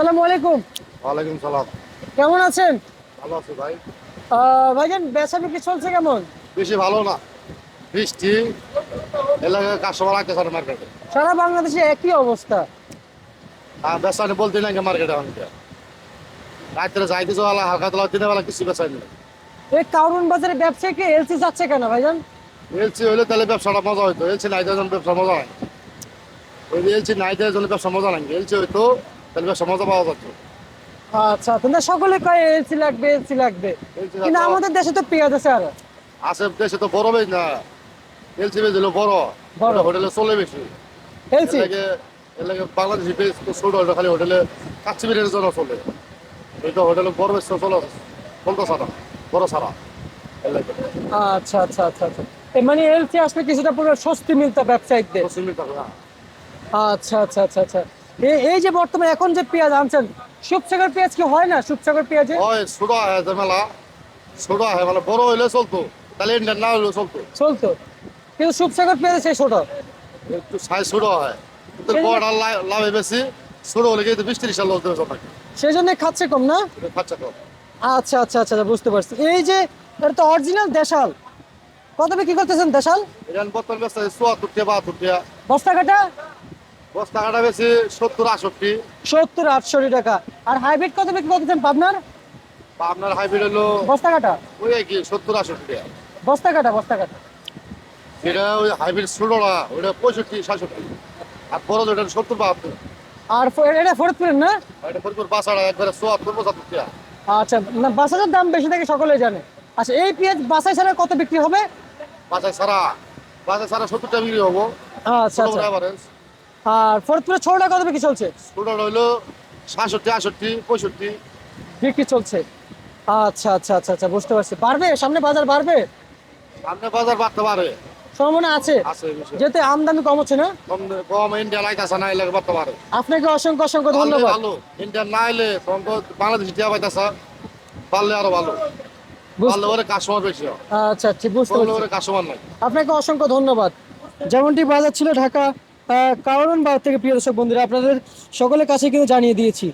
আসসালামু আলাইকুম। ওয়ালাইকুম সালাম। কেমন আছেন? ভালো আছি ভাই। ভাইজান বেচা বিক্রি চলছে কেমন? বেশি ভালো না। বৃষ্টি এলাকায় কাস্টমার আসতেছে না মার্কেটে সারা বাংলাদেশে একই অবস্থা। আর বেসানি বলতে নাই মার্কেটে আমাকে রাত্রে যাইতে যাওয়া হালকা তোলা দিনের বেলা কিছু বেসাই নেই। এই কারণ বাজারে ব্যবসায় কি এলসি যাচ্ছে কেন ভাইজান? এলসি হইলে তাহলে ব্যবসাটা মজা হইতো। এলসি নাই দেওয়ার জন্য ব্যবসা মজা ওই এলসি নাই দেওয়ার জন্য ব্যবসা মজা নাই। এলসি হইতো তাহলে ব্যবসা পাওয়া যেত আচ্ছা তোমরা সকলে কয় এলসি লাগবে এলসি লাগবে। কিন্তু আমাদের দেশে তো পেঁয়াজ আছে আর। আছে দেশে তো বড় বেশ না। এলসি বেশ হলো বড়। বড়। হোটেলে চলে বেশি। এলসি এলাকে এলাকে বাংলাদেশি বেশ তো ছোট হলো খালি হোটেলে বিরিয়ানির জন্য চলে। এটা হোটেলে বড় বেশ চলো চলতো সারা বড় সারা। আচ্ছা আচ্ছা আচ্ছা আচ্ছা। এ মানে এলসি আসলে কিছুটা পুরো স্বস্তি মিলতো পশ্চিমী থাকবে আচ্ছা আচ্ছা আচ্ছা আচ্ছা। এই- যে বর্তমানে এখন যে পেঁয়াজ আনছেন সুপসাগর পেঁয়াজ কি হয় না? সুপসাগর পেঁয়াজে? হয় ছোট আহে যে মেলা। ছোট আহে মানে বড় হইলে চলতো। তাহলে ইন্ডিয়ান না হইলেও চলতো। চলতো। কিন্তু সুপসাগর পেঁয়াজে সেই ছোট একটু সাইজ ছোট হয়। কিন্তু বড় লাভে বেশি ছোট হলে কিন্তু বিশ ত্রিশ সাল লোক দেবে আপনাকে সেই জন্য খাচ্ছে কম না? খরচা কম। আচ্ছা আচ্ছা আচ্ছা আচ্ছা, বুঝতে পারছি। এই যে এটা তো অরিজিনাল দেশাল। কত বিক্রি করতেছেন দেশাল? বর্তমান ব্যস্ত চুয়াত্তর টাকা বাহাত্তর টাকা বস্তা কাটা বস্তা বেশি সত্তর আটষট্টি। সত্তর আটষট্টি টাকা। আর হাইব্রিড কত বিক্রি করতেছেন পাবনার? আপনার হাইব্রিড হলো বস্তা কাটা? ওই কি সত্তর আটষট্টি টাকা। বস্তা কাটা বস্তা কাটা। এটা ওই হাইব্রিড ষোলোটা ওইটা পঁয়ষট্টি সাতষট্টি। আর বড় যেটা সত্তর বাহাত্তর। আর এটা ফরিদপুরের না? এটা ফরিদপুর বাসাটা একবারে চুয়াত্তর পঁচাত্তর টাকা। আচ্ছা না বাসাটার দাম বেশি থাকে সকলে জানে। আচ্ছা এই পেঁয়াজ বাসায় ছাড়া কত বিক্রি হবে? বাসায় সারা বাসায় সারা সত্তর টাকা বিক্রি হব। আচ্ছা আচ্ছা। আর ফরিদপুরের ছোটটা কত বিক্রি চলছে? ষোলোটা হইল সাতষট্টি আটষট্টি পঁয়ষট্টি। বিক্রি চলছে। আচ্ছা আচ্ছা আচ্ছা আচ্ছা বুঝতে পারছি। বাড়বে? সামনে বাজার বাড়বে? সামনে বাজার বাড়তে পারে। সম্ভাবনা আছে? আছে। যেহেতু আমদানি কম হচ্ছে না? কম ইন্ডিয়া লাইতাছে না এলাকা বাড়তে পারে। আপনাকে অসংখ্য অসংখ্য ধন্যবাদ। ভালো। ইন্ডিয়া না এলে বাংলাদেশ টিয়া পাইতাছে পারলে আরও ভালো। বুঝতে- আচ্ছা ঠিক বুঝতে পারলে পারছি। আপনাকে অসংখ্য ধন্যবাদ। যেমনটি বাজার ছিল ঢাকা কারণ বাজার থেকে প্রিয় দর্শক বন্ধুরা আপনাদের সকলের কাছে কিন্তু জানিয়ে দিয়েছি